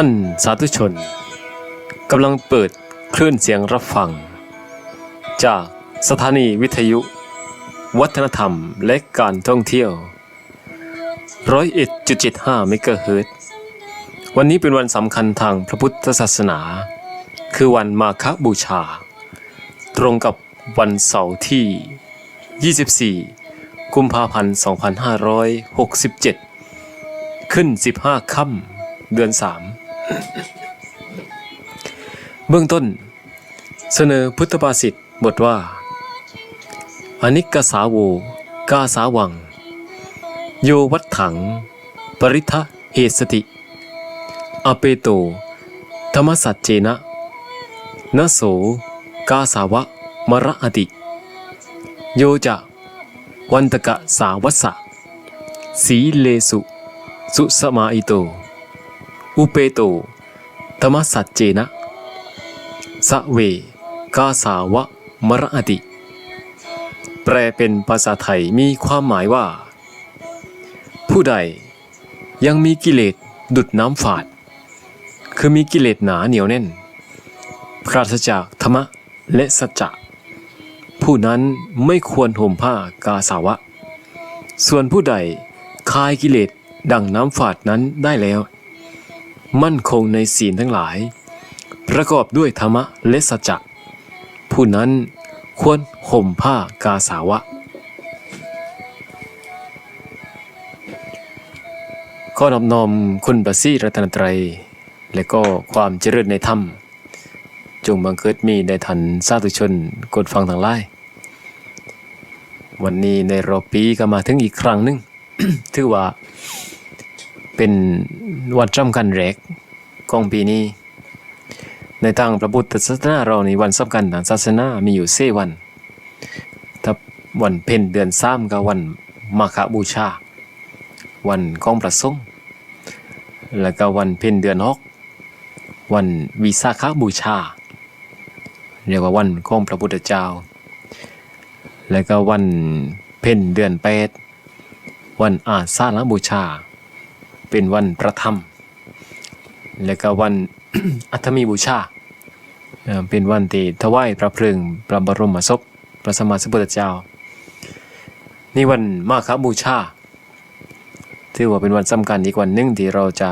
ท่านสาธุชนกำลังเปิดคลื่นเสียงรับฟัง จากสถานีวิทยุ วัฒนธรรมและการท่องเที่ยวร้อยเอ็ดจุดเจ็ดห้าเมกะเฮิรตวันนี้เป็นวันสำคัญทางพระพุทธศาสนา คือวันมาฆบูชา ตรงกับวันเสาร์ที่ 24 กุมภาพันธ์ 2567 ขึ้น 15 ค่ำเดือน 3 เบื้องต้น เสนอพุทธภาษิตบทว่า อนิกสาโวกาสาวัง โยวัตถัง ปริทะเหสติ อเปโต ธรรมสัจเจนะนโส กาสาวะมระอติ โยจะ วันตกะสาวัสสะสีเลสุ สุสมาอิโต อุเปโต ธรรมสัจเจนะสะเว กาสาวะมรอติ แปลเป็นภาษาไทยมีความหมายว่า ผู้ใดยังมีกิเลสดุดน้ำฝาด คือมีกิเลสหนาเหนียวแน่น ปราศจากธรรมะและสัจจะผู้นั้นไม่ควรห่มผ้ากาสาวะ ส่วนผู้ใดคลายกิเลสดังน้ำฝาดนั้นได้แล้ว มั่นคงในศีลทั้งหลาย ประกอบด้วยธรรมะและสัจจะผู้นั้นควรห่มผ้ากาสาวะ ข้อนอบน้อมคุณประสีรัตนตรัย และก็ความเจริญในธรรม จงบังเกิดมีในทันสาธุชนกดฟังทางไลน์วันนี้ในรอบปีก็มาถึงอีกครั้งหนึ่งถือว่า เป็นวันสำคัญแรกของปีนี้ ในทางพระพุทธศาสนาเราในวันสำคัญทางศาสนามีอยู่เซวันถ้าวันเพ็ญเดือนสามก็วันมาฆบูชา วันของประสงค์แล้วก็วันเพ็ญเดือนหกวันวิสาขบูชา เรียกว่าวันของพระพุทธเจ้า แล้วก็วันเพ็ญเดือนแปดวันอาสาฬบูชา เป็นวันประธรรม แล้วก็วันอัฐมีบูชา เป็นวันที่ถวายพระเพลิงพระบรมศพพระสมมาสัมพุทธเจ้า นี่วันมาฆบูชา ถือว่าเป็นวันสำคัญอีกวันหนึ่งที่เราจะ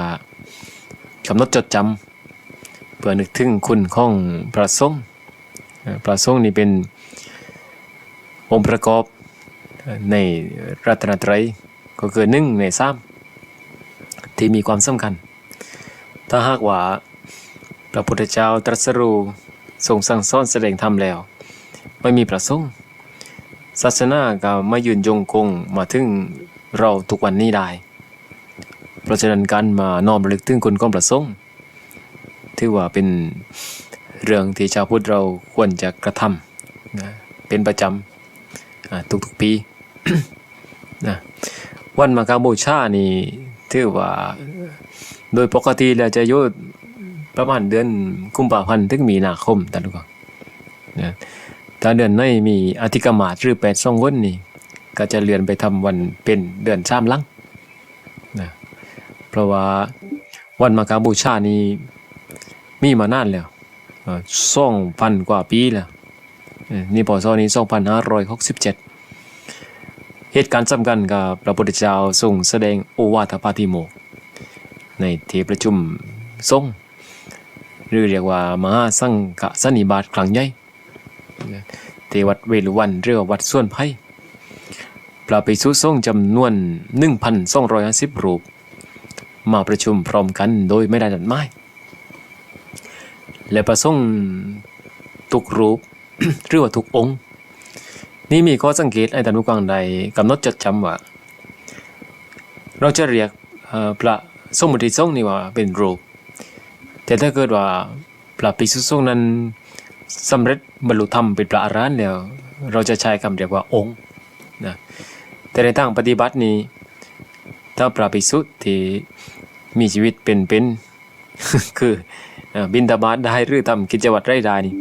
กำหนดจดจำเพื่อนึกถึงคุณของพระสงฆ์พระสงฆ์นี่เป็นองค์ประกอบในรัตนตรัยก็คือหนึ่งในสาม ที่มีความสำคัญ ถ้าหากว่าพระพุทธเจ้าตรัสรู้ทรงสั่งสอนแสดงธรรมแล้ว ไม่มีประสงค์ศาสนาก็ไม่ยืนยงคงมาถึงเราทุกวันนี้ได้ เพราะฉะนั้นการมาน้อมระลึกถึงคุณของประสงค์ถือว่าเป็นเรื่องที่ชาวพุทธเราควรจะกระทำนะเป็นประจำทุกๆปีนะวันมาฆบูชานี่ ถือว่า โดยปกติแล้วจะอยู่ประมาณเดือนกุมภาพันธ์ถึงมีนาคมท่านผู้ฟังนะถ้าเดือนในมีอธิกมาศหรือแปดสองวันนี่ ก็จะเลื่อนไปทำวันเป็นเดือนสามหลังนะเพราะว่าวันมาฆบูชานี่มีมานานแล้วสองพันกว่าปีแล้วเอ่อนี่พศนี้สองพันห้าร้อยหกสิบเจ็ด เหตุการณ์สำคัญกับพระพุทธเจ้าทรงแสดงโอวาทปาติโมกในที่ประชุมสงหรือเรียกว่ามหาสังฆสันนิบาตครั้งใหญ่ที่วัดเวรุวันเรียกวัดส่วนไพ่พระภิกษุสงฆ์จำนวน 1,250 รูป มาประชุมพร้อมกันโดยไม่ได้นัดหมายและประสงค์ทุกรูปหรือว่าทุกองค์ นี่มีข้อสังเกตไอ้ท่านผู้ฟังใดกำหนดจดจำว่า เราจะเรียกพระสมมุติสงนี่ว่าเป็นรูป แต่ถ้าเกิดว่าพระภิกษุสงฆ์นั้นสำเร็จบรรลุธรรมเป็นพระอรหันต์แล้ว เราจะใช้คำเรียกว่าองค์นะแต่ในทางปฏิบัตินี้ ถ้าพระภิกษุที่มีชีวิตเป็นเป็นคือบินตาบาตได้หรือทำกิจวัตรไร่ได้นี่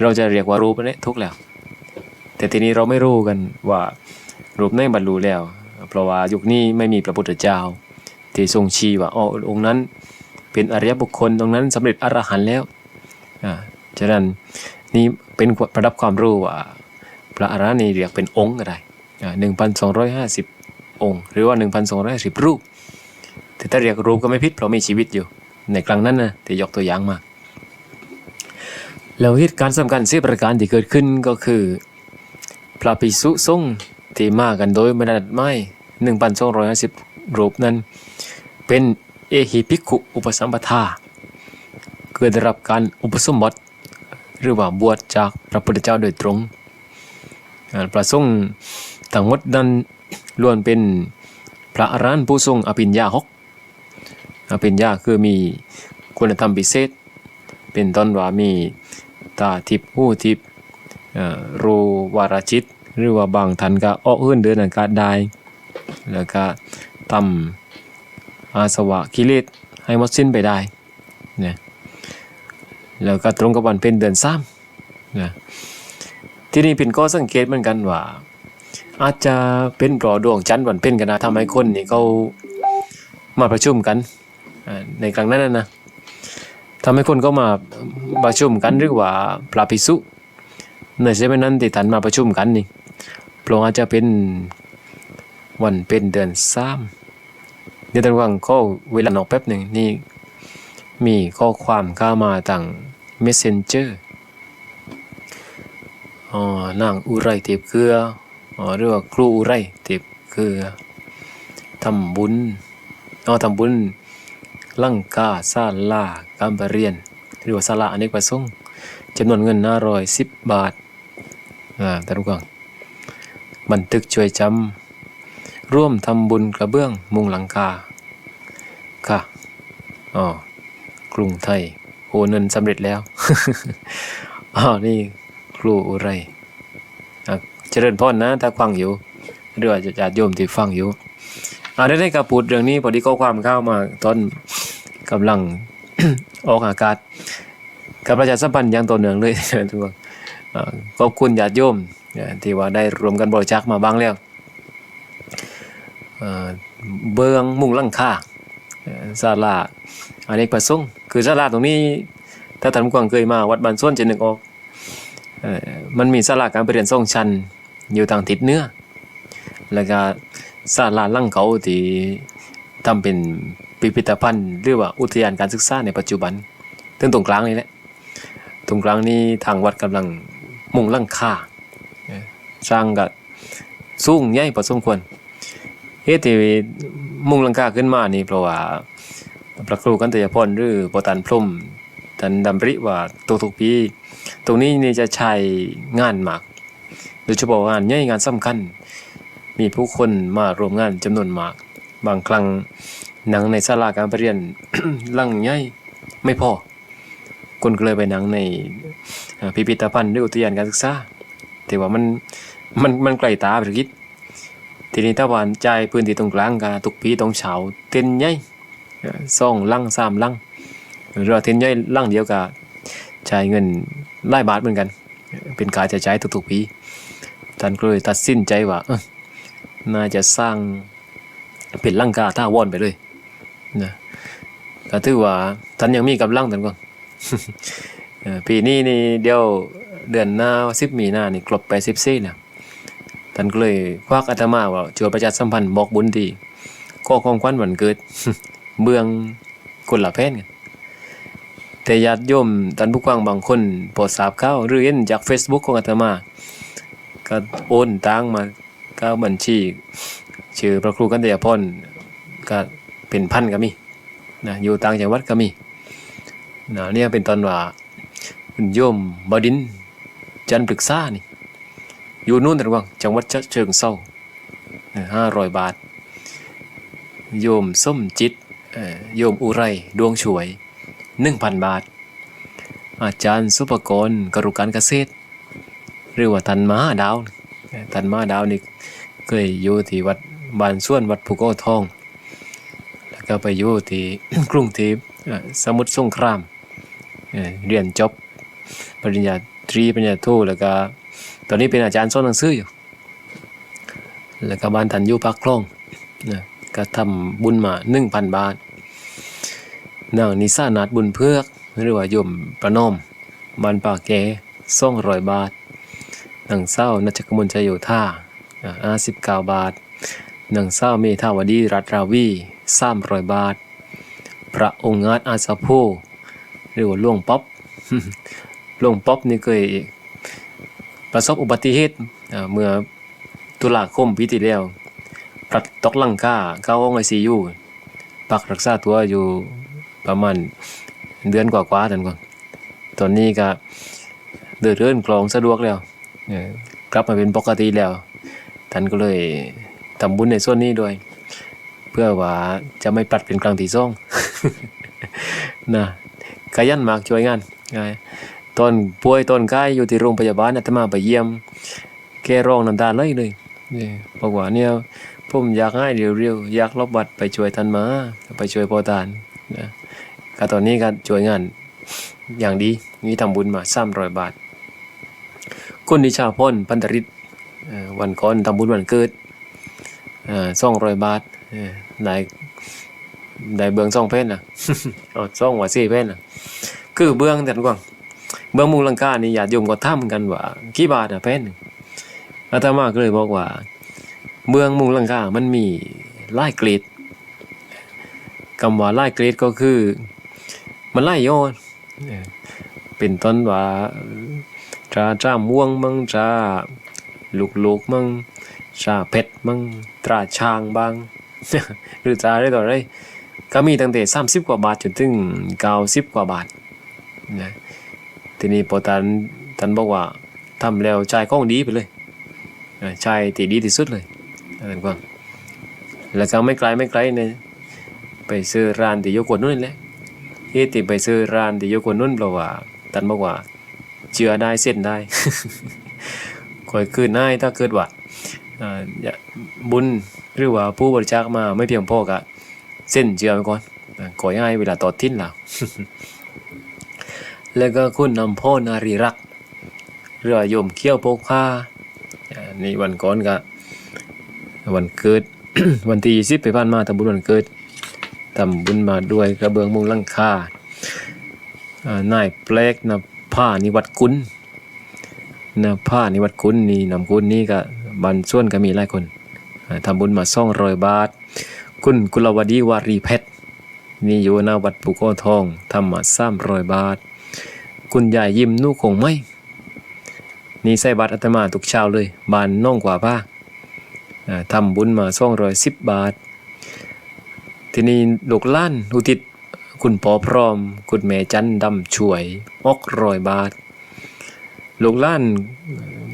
เราจะเรียกว่ารูปนี่ทุกแล้ว แต่ทีนี้เราไม่รู้กันว่ารูปไหนบรรลุแล้ว เพราะว่ายุคนี้ไม่มีพระพุทธเจ้า ที่ทรงชี้ว่าอ๋อองค์นั้นเป็นอริยบุคคลตรงนั้นสำเร็จอรหันต์แล้วอ่าฉะนั้นนี่เป็นประดับความรู้ว่าพระอรหันต์นี่เรียกเป็นองค์ก็ได้หนึ่งพันสองร้อยห้าสิบองค์ หรือว่าหนึ่งพันสองร้อยสิบรูป แต่ถ้าเรียกรูปก็ไม่ผิดเพราะมีชีวิตอยู่ ในครั้งนั้นนะที่ยกตัวอย่างมา แล้วเหตุการณ์สำคัญสี่ประการที่เกิดขึ้นก็คือ ระภิกษุสงฆ์ที่มากันโดยไม่ด้นัดหมายหนึ่งพันสองร้อยห้าสิบรูปนั้น เป็นเอหิภิกขุอุปสัมปทาคือได้รับการอุปสมบทหรือว่าบวชจากพระพุทธเจ้าโดยตรงพระสงฆ์ทั้งหมดนั้นล้วนเป็นพระอรหันต์ผู้ทรงอภิญญาหกอภิญญาคือมีคุณธรรมพิเศษ เป็นต้นว่ามีตาทิพย์หูทิพย์ รูวาราจิต หรือว่าบางท่านก็อ้ออื่นเดินอากาศได้ แล้วก็ทำอาสวะกิเลสให้หมดสิ้นไปได้นะแล้วก็ตรงกับวันเป็นเดือนสามนะที่นี่เป็นข้อสังเกตเหมือนกันว่า อาจจะเป็นรอดวงจันทร์วันเป็นกันนะทำให้คนนี่เขามาประชุมกันในครั้งนั้นนะทำให้คนก็มาประชุมกันหรือว่าพระภิกษุ ในเช่นนั้นที่ท่านมาประชุมกันนี่เพระอาจจะเป็นวันเป็นเดือนสามเดี๋ยวตอนว่างข้อเวลานอกแป๊บหนึ่งนี่มีข้อความเข้ามาต่าง messenger อ๋อนางอุไรเทปเกลืออ๋อหรือว่าครูอุไรเทปเกลือทำบุญอ๋อทำบุญลังกาซาลาการปรเรียน หรือว่าศาลาอเนกประสงค์จำนวนเงินห้าร้อยสิบบาท อ่าตอนว่างบันทึกช่วยจำร่วมทำบุญกระเบื้องมุงหลังคาค่ะอ๋อกรุงไทยโอนเงินสำเร็จแล้วอ๋อนี่ครูอุไรอะเจริญพรนะ ถ้าฟังอยู่หรือว่าจะญาติโยมที่ฟังอยู่อ่าได้ได้กระปูดเรื่องนี้พอดีข้อความเข้ามาตอนกำลังออกอากาศกับประชาสัมพันธ์อย่างต่อเนื่องเลยทุกคน ขอบคุณญาติโยมที่ว่าได้รวมกันบริจาคมาบ้างแล้วเอ่อเบืองมุงลังคาเอ่อศาลาอเนกประสงค์คือศาลาตรงนี้ ถ้าท่านผู้กวางเคยมาวัดบ้านส้วนจะนึกออกมันมีศาลาการประเรียนทรงชันอยู่ทางทิศเหนือแล้วก็ศาลาลังเขาที่ทำเป็นพิพิธภัณฑ์หรือว่าอุทยานการศึกษาในปัจจุบันถึงตรงกลางนี่แหละตรงกลางนี้ทางวัดกำลัง มุงหลังคาเอ่อสร้างกับสูงใหญ่พอสมควรเหตุที่มุ่งลังกาขึ้นมานี่เพราะว่าพระครูกันตยพรหรือปตันพรหมท่านดำริว่าทุกๆปีตรงนี้นี่จะใช้งานมากโดยเฉพาะงานใหญ่งานสำคัญ มีผู้คนมารวมงานจำนวนมาก บางครั้งหนังในศาลาการประเรียนหลังใหญ่ไม่พอ คนก็เลยไปหนังในพิพิธภัณฑ์หรืออุทยานการศึกษาแต่ว่ามันมันมันไกลตาไปคิด ทีนี้ถ้าวันใจพื้นที่ตรงกลางก็ทุกปีต้องเฉาเต็นใหญ่เอ่องลังสามลังหรือว่าเต็นใหญ่ลังเดียวก็จ่ายเงินหลายบาทเหมือนกัน เป็นการจะใช้ายทุกๆปีท่านก็เลยตัดสินใจว่าน่าจะสร้างเป็นลังกาท่าวอนไปเลยนะก็ถือว่าท่านยังมีกำลังท่านก่อน ปีนี้นี่เดียวเดือนหน้าสิบมีหน้านี่ครบไปสิบสี่แล้วท่านก็เลยควักอาตมาว่าช่วยประชาสัมพันธ์บอกบุญดีข้อของขวัญวันเกิดเมืองคนละแพนกันแต่ญาติโยมท่านผู้กว้างบางคนโปรดทราบข่าหรือเห็นจาก Facebook ของอาตมา ก็โอนตังมาก็บัญชีชื่อพระครูกันตยพรก็เป็นพันก็มีนะอยู่ต่างจังหวัดก็มี นะเนี่ยเป็นตอนว่าคุณโยมบดิน จันปรึกษานี่อยู่นู่นระวังจังหวัดเชิงเซาห้าร้อยบาท โยมส้มจิตโยมอุไรดวงช่วยหนึ่งพันบาท อาจารย์สุปกรณ์กรุการเกษตร หรือว่าทันมาดาวทันมาดาวนี่เคยอยู่ที่วัดบานส่วนวัดภูเขาทอง แล้วก็ไปอยู่ที่กรุงเทพสมุทรสงคราม เรียนจบปริญญาตรีปริญญาโทแล้วก็ตอนนี้เป็นอาจารย์สอนหนังสืออยู่ แล้วก็บ้านทันยู่ปากคล่องนะก็ทำบุญมาหนึ่งพันบาทนางนิสานาถบุญเพือกหรือว่าโยมประนอมบ้านป่าแก่ส่องรอยบาทนางเศร้านัชกมลชัยโยธาอาสิบเก้าบาทนางเศร้าเมธาวดีรัตราวีสามรอยบาท พระองค์งาดอาสาโพ หรือว่าหลวงป๊อปหลวงป๊อปนี่เคยประสบอุบัติเหตุเมื่อตุลาคมปีที่แล้วพลัดตกหลังค่าเข้าห้องไอซียูพักรักษาตัวอยู่ประมาณเดือนกว่าๆท่านก่อนตอนนี้ก็เดินเดินกลองสะดวกแล้วกลับมาเป็นปกติแล้ว ท่านก็เลยทำบุญในส่วนนี้ด้วย เพื่อว่าจะไม่ปลัดเป็นครั้งที่สองนะ ขยันมากช่วยงานตอนป่วยตอนไข้อยู่ที่โรงพยาบาลอาตมาไปเยี่ยม แกร้องน้ำตาไหลเลยนี่บอกว่าเนี่ยผมอยากให้เร็วๆอยากลบบัตรไปช่วยท่านมา ไปช่วยพ่อตานนะก็ตอนนี้ก็ช่วยงานอย่างดีมีทำบุญมาสามร้อยบาทคุณนิชาพลพันธริตเอ่อวันก่อนทำบุญวันเกิดสองร้อยบาทเอ่อ ได้ได้เบื้องสองเพนน่ะเอาสองว่าสี่เพนน่ะคือเบื้องแต่กว่างเบื้องมุงลังกานี่ญาติโยมก็ทำกันว่ากี่บาทอะเพนหนึ่งอาตมาก็เลยบอกว่าเมืองมุงลังกามันมีหลายเกรดคำว่าหลายเกรดก็คือ มันไล่โยนเออเป็นต้นว่าจ้าจ้าม่วงมั่งจ้าลูกลูกๆมั่งจ้าเพชรมั่งตราช้างบ้างหรือจ้าได้ต่อได้ ก็มีตั้งแต่สามสิบกว่าบาทจนถึงเก้าสิบกว่าบาทนะทีนี้พอตันตันบอกว่าทำแล้วจ่ายของดีไปเลยเออจ่ายตีดีที่สุดเลยนั่นกว่างแล้วก็ไม่ไกลไม่ไกลเนี่ยไปซื้อร้านที่อยกวนนู่นแหละที่ติไปซื้อร้านที่อยู่คนนู้นเพราะว่า ตันบอกว่าเชื่อได้เส้นได้คอยคืนให้ถ้าเกิดว่าบุญหรือว่าผู้บริจาคมาไม่เพียงพอกะ เส้นเชื่อไปก่อนอ่าขอให้เวลาต่อทิ้นเราแล้วก็คุณนำพ่อนารีรักษ์เรือว่าโยมเขี้ยวโพกผ้าอ่านี่วันก่อนก็วันเกิด วันที่ยี่สิบไปบ้านมาทำบุญวันเกิดทำบุญมาด้วยกระเบื้องมุงหลังคาอ่านายแปลกนะผ้านิวัดกุลนะผ้านิวัดกุลนี่นำกุลนี่ก็บันส่วนก็มีหลายคนอ่าทำบุญมาซ่องรอยบาท คุณกุลวดีวารีเพชรนี่อยู่หน้าวัดปุโกทองทำมาสามรอยบาท คุณยายยิ้มนู่คงไม่ นี่ใส่บาทอาตมาทุกเช้าเลย บานน้องกว่าผ้าทำบุญมาซ่องรอยสิบบาท ทีนี้ลูกล้านอุทิศคุณปอพร้อม คุณแม่จันดำช่วยออกรอยบาท ลูกล้าน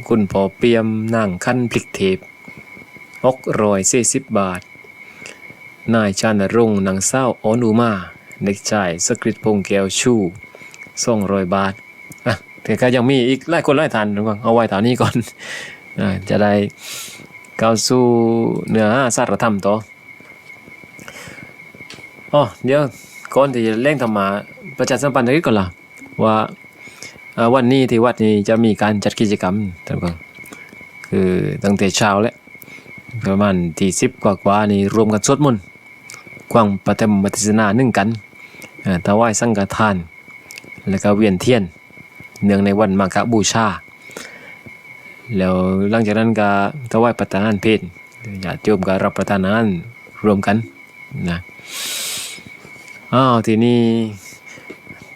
คุณปอเปียมนั่งขั้นพลิกเทปออกรอยเสสิบบาท นายชานรงค์นางเศร้าออนูมาเด็กชายสกฤตพงแก้วชูส่งรอยบาทอะแต่ก็ยังมีอีกหลายคนหลายท่านระวังเอาไว้แถวนี้ก่อนอ่าจะได้ก้าวสู่เนื้อหาสารธรรมต่ออ๋อเดี๋ยวก่อนที่จะเร่งทำมาประชาสัมพันธ์นิดก่อนล่ะว่าวันนี้ที่วัดนี้จะมีการจัดกิจกรรมท่านผู้ชมคือตั้งแต่เช้าแล้วประมาณที่สิบกว่ากว่านี่รวมกันสวดมนต์ กว้างปฐมปฏิสนาหนึ่งกันเอ่อถวายสังฆทาน แล้วก็เวียนเทียน เนื่องในวันมาฆบูชา แล้วหลังจากนั้นก็ถวายประทานเพลญาติโยมก็รับประทานอาหารวมกันนะอ้าวทีนี้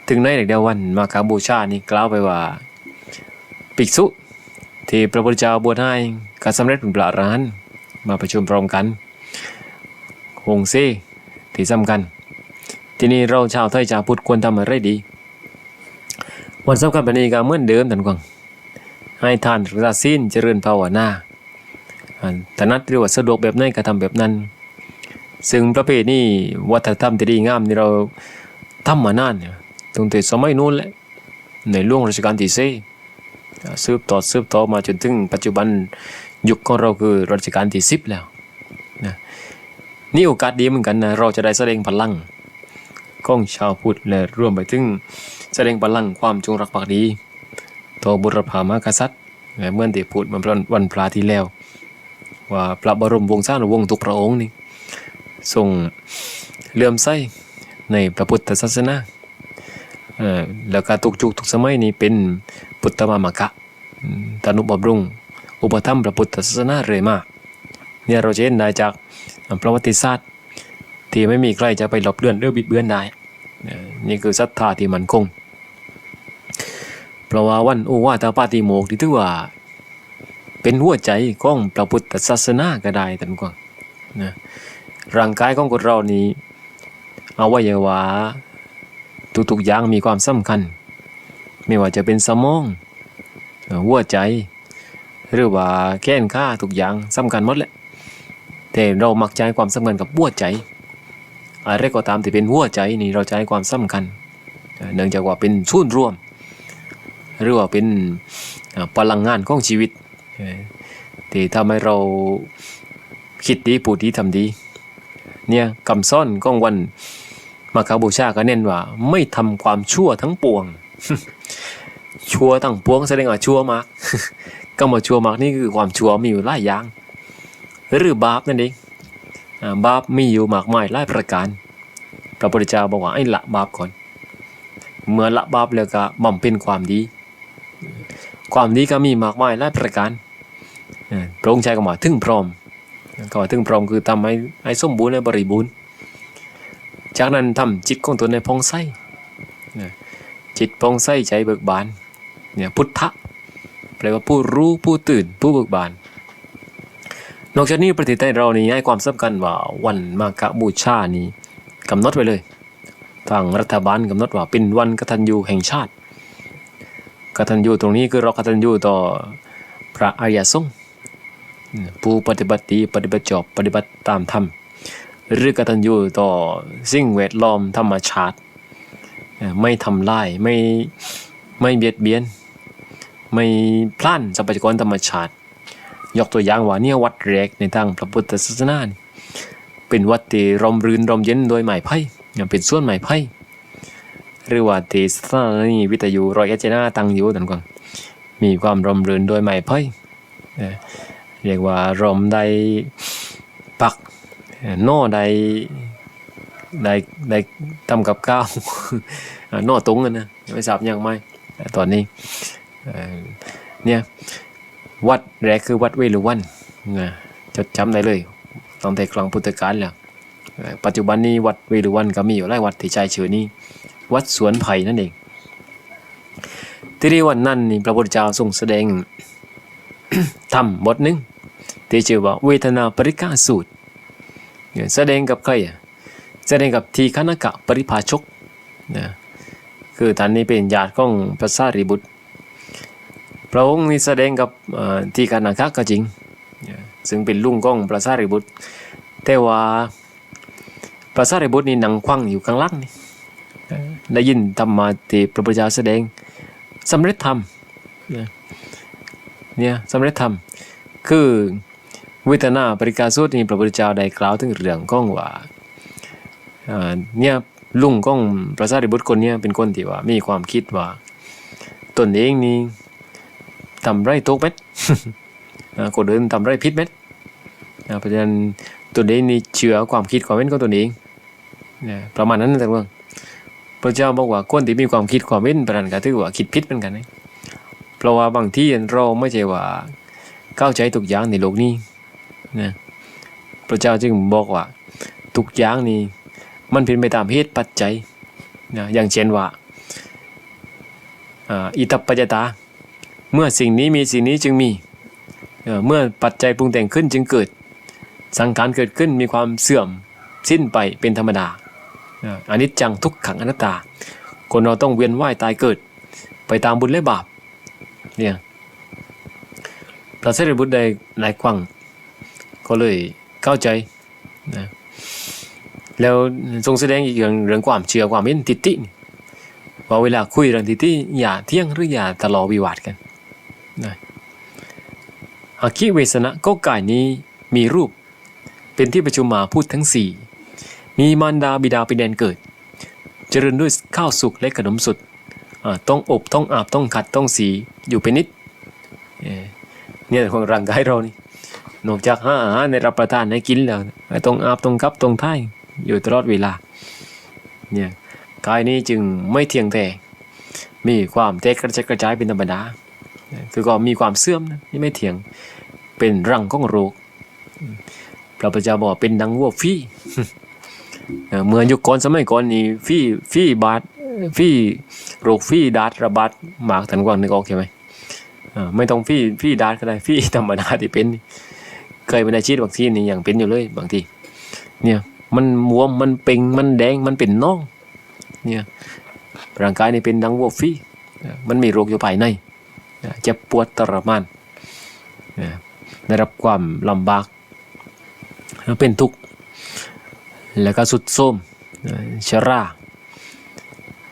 ถึงในเดียววันมาคาบูชานี่กล่าวไปว่าภิกษุที่พระพุทธเจ้าบวชให้ก็สำเร็จเป็นพระอรหันต์มาประชุมพร้อมกันวงเซ ที่สำคัญ ทีนี้เราชาวไทยชาวพุทธควรทำอะไรดี วันสำคัญแบบนี้ก็เหมือนเดิมท่านกวางให้ทานรักษาศีลเจริญภาวนาอ่าถนัดหรือว่าสะดวกแบบไหนก็ทำแบบนั้น ซึ่งประเพณีวัฒนธรรมที่ดีงามที่เราทำมานานเนี่ยตั้งแต่สมัยนู้นแหละในหลวงรัชกาลที่สี่สืบต่อสืบต่อมาจนถึงปัจจุบันยุคของเราคือรัชกาลที่สิบแล้ว นี่โอกาสดีเหมือนกันนะ เราจะได้แสดงพลังของชาวพุทธและรวมไปถึงแสดงพลังความจงรักภักดีต่อบุรพามากษัตริย์และเมื่อที่พูดมาวันพระที่แล้ว ว่าพระบรมวงศานุวงศ์ทุกพระองค์นี่ส่งเลื่อมใสในพระพุทธศาสนาเอ่อแล้วก็ทุกจุกทุกสมัยนี้เป็นพุทธมามกะตนุบำรุง อุปถัมภ์พระพุทธศาสนาเรื่อยมาเนี่ยเราจะเห็นได้จาก ประวัติศาสตร์ ที่ไม่มีใครจะไปหลบเลื่อนหรือบิดเบือนได้ นี่คือศรัทธาที่มันคง เพราะว่าวันโอวาทปาติโมกที่ถือว่า เป็นหัวใจของพระพุทธศาสนาก็ได้ท่านกวางนะร่างกายของคนเรานี้อวัยวะทุกๆอย่างมีความสำคัญ ไม่ว่าจะเป็นสมองหัวใจ หรือว่าแขนขาทุกอย่างสำคัญหมดแหละ แต่เรามักใจความสำคัญกับหัวใจ อะไรก็ตามที่เป็นหัวใจนี่เราจะให้ความสำคัญ เนื่องจากว่าเป็นส่วนย์รวม หรือว่าเป็นพลังงานของชีวิตเอ่อที่ทำให้เราคิดดีพูดดีทำดี เนี่ยคำซ่อนของวันมาคาบูชาก็เน้นว่า ไม่ทำความชั่วทั้งปวง ชั่วทั้งปวงแสดงว่าชั่วมากก็มาชั่วมากนี่คือความชั่วมีอยู่หลายอย่าง หรือบาปนั่นเองบาปมีอยู่มากมายหลายประการ พระพุทธเจ้าบอกว่าไอ้ละบาปก่อน เมื่อละบาปแล้วก็บำเพ็ญความดี ความดีก็มีมากมายหลายประการพระองค์ใช้คำว่าถึงพร้อมก็ว่าถึงพร้อมคือทำให้ให้สมบูรณ์และบริบูรณ์ จากนั้นทำจิตของตนในพองใสนะจิตพองใสใจเบิกบานเนี่ยพุทธะแปลว่าผู้รู้ผู้ตื่นผู้เบิกบาน นอกจากนี้ประเทศไทยเรานี่ให้ความสำคัญว่าวันมาฆบูชานี้กำหนดไว้เลย ทางรัฐบาลกำหนดว่าเป็นวันกตัญญูแห่งชาติ กตัญญูตรงนี้คือเรากตัญญูต่อพระอริยสงฆ์ผู้ปฏิบัติดีปฏิบัติชอบปฏิบัติตามธรรมหรือกตัญญูต่อสิ่งแวดล้อมธรรมชาติ ไม่ทำลายไม่ไม่เบียดเบียน ไม่พล่านทรัพยากรธรรมชาติ ยกตัวอย่างว่าเนี่ยวัดแรกในทางพระพุทธศาสนานี่เป็นวัดที่ร่มรื่นร่มเย็นโดยไม้ไผ่เป็นส่วนไม้ไผ่หรือว่าที่สถานีวิทยุรอยเอเจนาตั้งอยู่ต่างกันมีความร่มรื่นโดยไม้ไผ่เรียกว่าร่มได้ปักเอ่อหน่อใดใดใดทำกับข้าวนอตุงกันนะไม่ทราบยังไมแต่ตอนนี้เนี่ย วัดแรกคือวัดเวรุวันนะจดจำได้เลยตั้งแต่ครั้งพุทธกาลแล้วปัจจุบันนี้วัดเวรุวันก็มีอยู่หลายวัดที่ใช้ชื่อนี้ วัดสวนไผ่นั่นเอง ที่นี้วันนั้นนี่พระพุทธเจ้าทรงแสดงธรรมบทหนึ่งที่ชื่อว่าเวทนาปริกาสูตรแสดงกับใครแสดงกับทีฆนกะปริภาชกนะคือท่านนี้เป็นญาติของพระสารีบุตร พระองค์นี้แสดงกับเอ่อทีฆนกะก็จริง ซึ่งเป็นลุงของพระสารีบุตร แต่ว่าพระสารีบุตรนี่นั่งควังอยู่ข้างล่างนี่ได้ยินธรรมาที่พระพุทธเจ้าแสดงสำเร็จธรรมเนี่ยสำเร็จธรรมคือเวทนาปริกาสูตรนี้พระพุทธเจ้าได้กล่าวถึงเรื่องของว่าเนี่ยลุงของพระสารีบุตรคนนี้เป็นคนที่ว่ามีความคิดว่า ตนเองนี่ ทำไรตกเม็ดเอ่อคนอื่นทำไรพิษเม็ดเอ่อเพราะฉะนั้นตัวนเองนี่เชื่อความคิดความเห็นของตนเองนี่ยประมาณนั้นนะแต่ว่าพระเจ้าบอกว่าคนที่มีความคิดความเห็นประนันก็ถือว่าคิดผิดเหมือนกันนะเพราะว่าบางที่เราไม่ใช่ว่าเข้าใจทุกอย่างในโลกนี้นะพระเจ้าจึงบอกว่าทุกอย่างนี้มันเป็นไปตามเหตุปัจจัยนะอย่างเช่นว่าอิตัปปัจจตา เมื่อสิ่งนี้มีสิ่งนี้จึงมี เมื่อปัจจัยปรุงแต่งขึ้นจึงเกิด สังขารเกิดขึ้นมีความเสื่อมสิ้นไปเป็นธรรมดาอ่าอนิจจังทุกขังอนัตตา คนเราต้องเวียนว่ายตายเกิด ไปตามบุญและบาปเนี่ยพระเสด็จบุตรได้หลายควังก็เลยเข้าใจนะแล้วทรงแสดงอีกเรื่องเรื่องความเชื่อความเห็นทิฏฐิว่าเวลาคุยเรื่องทิฏฐิอย่าเที่ยงหรืออย่าทะเลาะวิวาทกัน นะอาคิเวสนะก็กายนี้มีรูป เป็นที่ประชุมมาพูดทั้งสี่มีมารดาบิดาเป็นแดนเกิด เจริญด้วยข้าวสุกและขนมสดต้องอบต้องอาบต้องขัดต้องสีอยู่เป็นนิดเอ่อเนี่ยของร่างกายเรานี่นอกจากห้าอาหารในรับประทานให้กินแล้วต้องอาบต้องกับต้องท่ายอยู่ตลอดเวลาเนี่ยกายนี้จึงไม่เที่ยงแท้มีความแตกกระจายกระจายเป็นธรรมดา คือก็มีความเสื่อมนะนี่ไม่เที่ยงเป็นรังของโรคพระพุทธเจ้าบอกเป็นดังวัวฟี่เอ่อเมื่อยุคก่อนสมัยก่อนนี่ฟี่ฟี่บาดฟี่โรคฟี่ดาดระบาดหมากทันกวางนึกออกใช่ไหมไม่ต้องฟี่ฟี่ดาดก็ได้ฟี่ธรรมดาที่เป็น เคยเป็นอาชีพวัคซีนนี่ยังเป็นอยู่เลยบางทีเนี่ยมันบวมมันเป่งมันแดงมันเป็นน่องเนี่ยร่างกายนี่เป็นดังวัวฟี่มันมีโรคอยู่ภายใน เจ็บปวดทรมานได้รับความลำบากแล้วเป็นทุกข์ แล้วก็สุดโทมชรา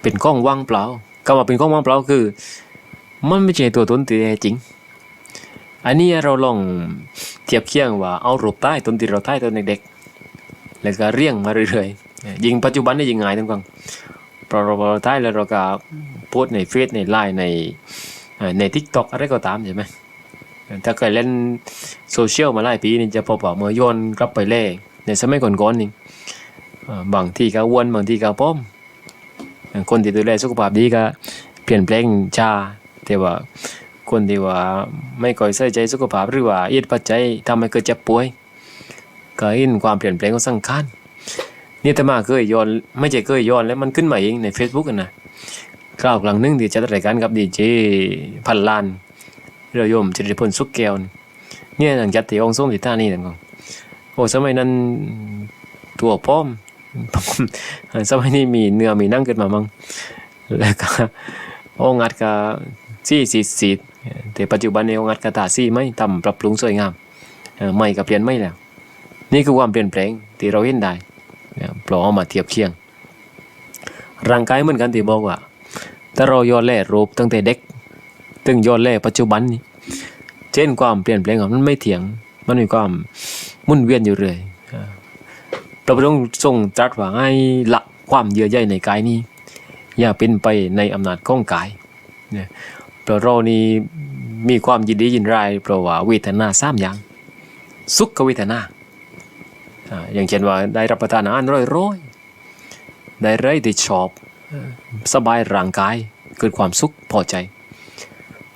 เป็นกล้องว่างเปล่าคำว่าเป็นกล้องว่างเปล่าคือ มันไม่ใช่ตัวตนที่แท้จริง อันนี้เราลองเทียบเคียงว่าเอารูปใต้ตนที่เราใต้ตอนเด็กๆแล้วก็เรียงมาเรื่อยๆยิงปัจจุบันนี่ยิงง่ายทั้งกวางพราะเราเราใต้แล้วเราก็โพสในเฟซในไลน์ใน ในทิกตอกอะไรก็ตามใช่ไหมถ้าเคยเล่นโซเชียลมาหลายปีนี่จะพบว่าเมื่อย้อนกลับไปเล่ในสมัยก่อนๆนี่บางที่ก็วนบางที่ก็ป้อมคนที่ดูแลสุขภาพดีก็เปลี่ยนแปลงชาแต่ว่าคนที่ว่าไม่ค่อยใส่ใจสุขภาพหรือว่าเอีดปัจจัยทำให้เกิดเจ็บป่วย ก็เห็นความเปลี่ยนแปลงของสังขารนี่แต่มาเคยย้อนไม่ใช่เคยย้อนแล้วมันขึ้นมาเองใน Facebook กันนะ คราวกลางนึงที่จัดรายการกับดีเจพันลานเรือโยมจิตรพลสุกแก้วเนี่ยหลังจัดที่องส้มที่ท่านี่ต่างโอ้สมัยนั้นตัวป้อมสมัยนี้มีเนื้อมีนั่งขึ้นมามั้งแล้วก็โองัดก็ซี่สีสีแต่ปัจจุบันในองัดก็ตาซี่ไม่ทำปรับปรุงสวยงามไม่ก็เปลี่ยนไม่แล้ว นี่คือความเปลี่ยนแปลงที่เราเห็นได้ปลอเอามาเทียบเคียง ร่างกายเหมือนกันที่บอกว่า ถ้าเราย้อนแล่รูปตั้งแต่เด็กถึงย้อนแล่ปัจจุบันนี้เช่นความเปลี่ยนแปลงของมันไม่เถียง มันมีความมุ่นเวียนอยู่เรื่อยพระพุทธองค์ทรงตรัสว่าให้ละความเยื่อใยในกายนี้ อย่าเป็นไปในอำนาจของกายเนี่ยพราะเรานี้มีความยินดียินร้ายเพราะว่าเวทนาสามอย่าง สุขเวทนาอย่างเช่นว่าได้รับประทานอาหารร้อยๆได้ไรที่ชอบ สบายร่างกาย เกิดความสุขพอใจ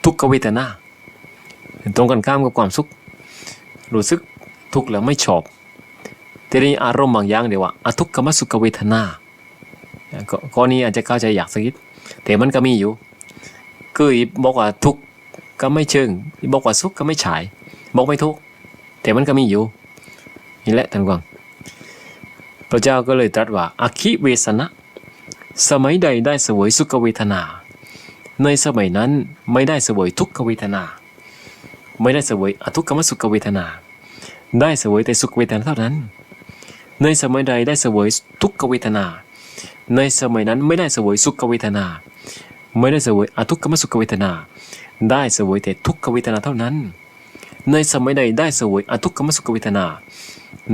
ทุกขเวทนาตรงกันข้ามกับความสุข รู้สึกทุกข์แล้วไม่ชอบทีนี้อารมณ์บางอย่างเดี๋ยวว่าอทุกขมสุขเวทนาข้อนี้อาจจะเข้าใจอยากสักนิดแต่มันก็มีอยู่ คืออีบอกว่าทุกข์ก็ไม่เชิง บอกว่าสุขก็ไม่ฉาย บอกไม่ทุกข์แต่มันก็มีอยู่นี่แหละท่านกวางพระเจ้าก็เลยตรัสว่าอคิเวสนะ สมัยใดได้เสวยสุขเวทนา ในสมัยนั้นไม่ได้เสวยทุกขเวทนา ไม่ได้เสวยอทุกขมสุขเวทนา ได้เสวยแต่สุขเวทนาเท่านั้น ในสมัยใดได้เสวยทุกขเวทนา ในสมัยนั้นไม่ได้เสวยสุขเวทนา ไม่ได้เสวยอทุกขมสุขเวทนา ได้เสวยแต่ทุกขเวทนาเท่านั้น ในสมัยใดได้เสวยอทุกขมสุขเวทนา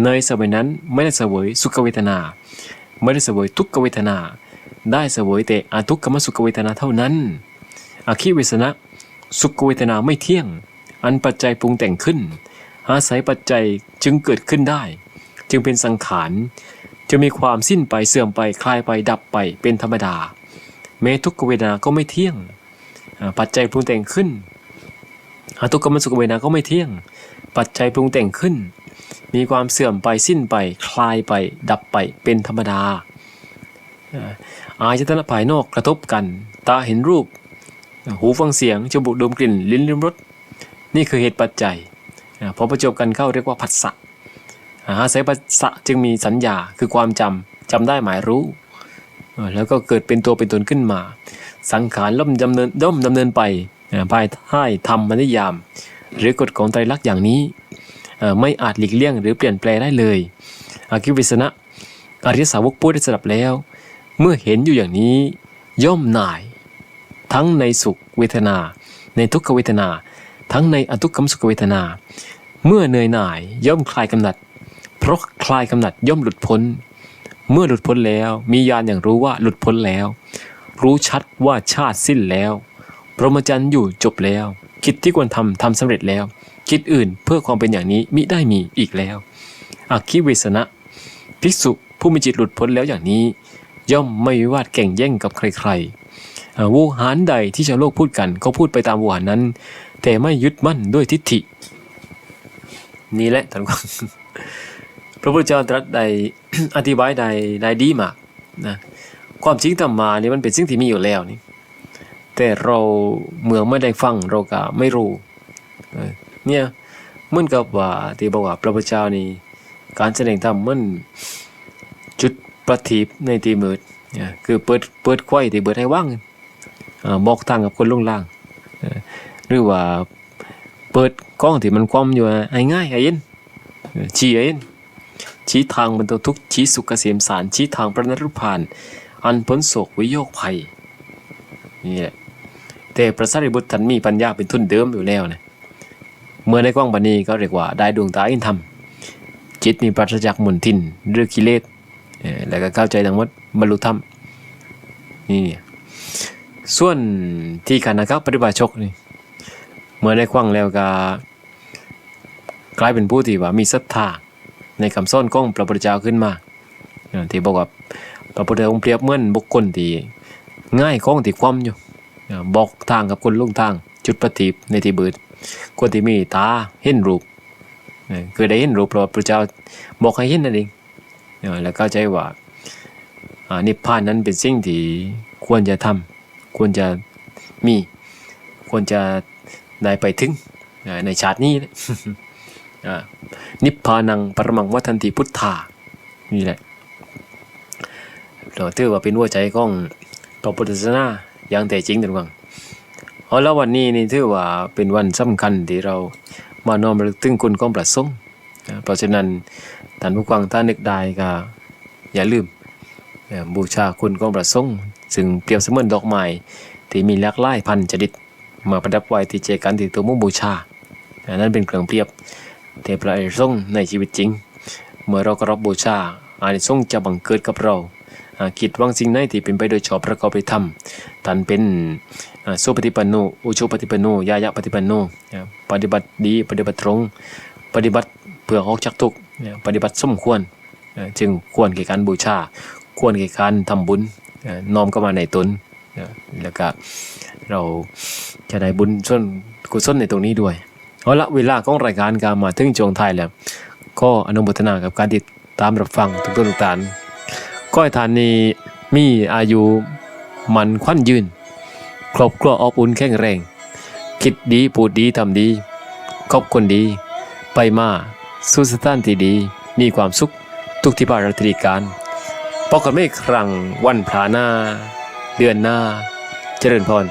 ในสมัยนั้นไม่ได้เสวยสุขเวทนา ไม่ได้เสวยทุกขเวทนาได้เสวยแต่อทุกขมสุขเวทนาเท่านั้น อคิเวสนะ สุขเวทนาไม่เที่ยง อันปัจจัยปรุงแต่งขึ้น อาศัยปัจจัยจึงเกิดขึ้นได้ จึงเป็นสังขารจะมีความสิ้นไปเสื่อมไปคลายไปดับไปเป็นธรรมดา แม้ทุกขเวทนาก็ไม่เที่ยง ปัจจัยปรุงแต่งขึ้นอาทุกขมสุขเวทนาก็ไม่เที่ยง ปัจจัยปรุงแต่งขึ้น มีความเสื่อมไปสิ้นไปคลายไปดับไปเป็นธรรมดา อาอายตนะภายนอกกระทบกัน ตาเห็นรูป หูฟังเสียงจมูกดมกลิ่นลิ้นลิ้มรสนี่คือเหตุปัจจัยพอประจบกันเข้าเรียกว่าผัสสะอาอาศัยผัสสะจึงมีสัญญาคือความจำจำได้หมายรู้ แล้วก็เกิดเป็นตัวเป็นตนขึ้นมา สังขารล่มดำเนินด้มดำเนินไปภายใต้ธรรมนิยาม หรือกฎของไตรลักษณ์อย่างนี้ ไม่อาจหลีกเลี่ยงหรือเปลี่ยนแปลงได้เลยอากิวิสนะอริยสาวกพูดได้สดับแล้ว เมื่อเห็นอยู่อย่างนี้ย่อมหน่าย ทั้งในสุขเวทนา ในทุกขเวทนา ทั้งในอทุกขมสุขเวทนา เมื่อเหนื่อยหน่ายย่อมคลายกำหนัด เพราะคลายกำหนัดย่อมหลุดพ้น เมื่อหลุดพ้นแล้วมีญาณอย่างรู้ว่าหลุดพ้นแล้ว รู้ชัดว่าชาติสิ้นแล้วพรหมจรรย์อยู่จบแล้ว คิดที่ควรทำทำสำเร็จแล้ว คิดอื่นเพื่อความเป็นอย่างนี้มิได้มีอีกแล้วอคิเวสนะภิกษุผู้มีจิตหลุดพ้นแล้วอย่างนี้ ย่อมไม่วิวาทแข่งแย่งกับใครๆ วูหารใดที่ชาวโลกพูดกันเขาพูดไปตามวูหารนั้น แต่ไม่ยึดมั่นด้วยทิฏฐิ นี่แหละท่านผู้พระพุทธเจ้าตรัสใดอธิบายใดได้ดีมากนะความจริงธรรมานี่มันเป็นสิ่งที่มีอยู่แล้วนี่ แต่เราเมื่อไม่ได้ฟังเราก็ไม่รู้เนี่ยเหมือนกับว่าที่บอกว่าพระพุทธเจ้านี่การแสดงธรรมมันจุดประทีปในที่มืดเนี่ยคือเปิดเปิดไข่ที่เปิดให้ว่าง บอกทางกับคนลงล่างหรือว่าเปิดกล้องที่มันคว่ำอยู่ให้ง่ายให้ย็นชี้ให้ย็นชี้ทางบรรเทาทุกข์ชี้สุขเกษมสารชี้ทางพระนรุพานอันพ้นโศกวิโยคภัยนี่แหละแต่พระสารีบุตรท่านมีปัญญาเป็นทุนเดิมอยู่แล้วนะเมื่อในกล้องบันนี้ก็เรียกว่าได้ดวงตาอินธรรมจิตนี่ปราศจากมนทินเรื่องกิเลสเอ่อแล้วก็เข้าใจทั้งหมดบรรลุธรรมนี่ ส่วนที่คณะครับปฏิบัติชกนี่เมื่อได้ควังแล้วก็กลายเป็นผู้ที่ว่ามีศรัทธาในคำสอนของพระพุทธเจ้าขึ้นมาที่บอกว่าพระพุทธองค์เปรียบเหมือนบุคคลที่ง่ายของที่ความอยู่บอกทางกับคนลุ่งทาง จุดประทีปในที่บิดคนที่มีตาเห็นรูปคือได้เห็นรูปพระว่าพระเจ้าบอกให้เห็นนั่นเองแล้วก็ใจว่าอ่านิพพานนั้นเป็นสิ่งที่ควรจะทำ ควรจะมีควรจะได้ไปถึงอ่าในชาตินี้นิพพานังปรมังวัฏันติพุทธานี่แหละเราถือว่าเป็นหัวใจของพระพุทธศาสนาอย่างแท้จริงทุกท่านเอาแล้ววันนี้นี่ถือว่าเป็นวันสำคัญที่เรามาน้อมระลึกถึงคุณของพระสงฆ์เพราะฉะนั้นท่านผู้ฟังถ้านึกได้ก็อย่าลืมบูชาคุณของพระสงฆ์ ซึ่งเปรียบเสมือนดอกไม้ที่มีหลากหลายพันชนิด มาประดับไว้ที่เจกันที่ตัวมุมบูชาอันนั้นเป็นเครื่องเปรียบเทพระอริสงในชีวิตจริง เมื่อเราเคารพบูชาอานิสงส์จะบังเกิดกับเราคิดวังสิ่งไหนที่เป็นไปโดยชอบประกอบไปทำท่านเป็นสุปฏิปันโนอุชุปฏิปันโนยายะปฏิปันโนปฏิบัติดีปฏิบัติตรง ปฏิบัติเพื่อออกจากทุกข์ปฏิบัติสมควร จึงควรแก่การบูชา ควรแก่การทำบุญ น้อมเข้ามาในตนแล้วก็เราจะได้บุญส่วนกุศลในตรงนี้ด้วยเอาละเวลาของรายการการมาถึงช่วงท้ายแล้ว ก็อนุโมทนากับการติดตามรับฟังทุกท่านทุกท่านก้อยทานนี้มีอายุมันควันยืน ครอบครัวอบอุ่นแข็งแรง คิดดีพูดดีทำดี คบคนดี ไปมาสู่สถานที่ดี มีความสุขทุกที่บารัตริการ พบกันไม่ครั้งวันพระหน้า เดือนหน้า เจริญพร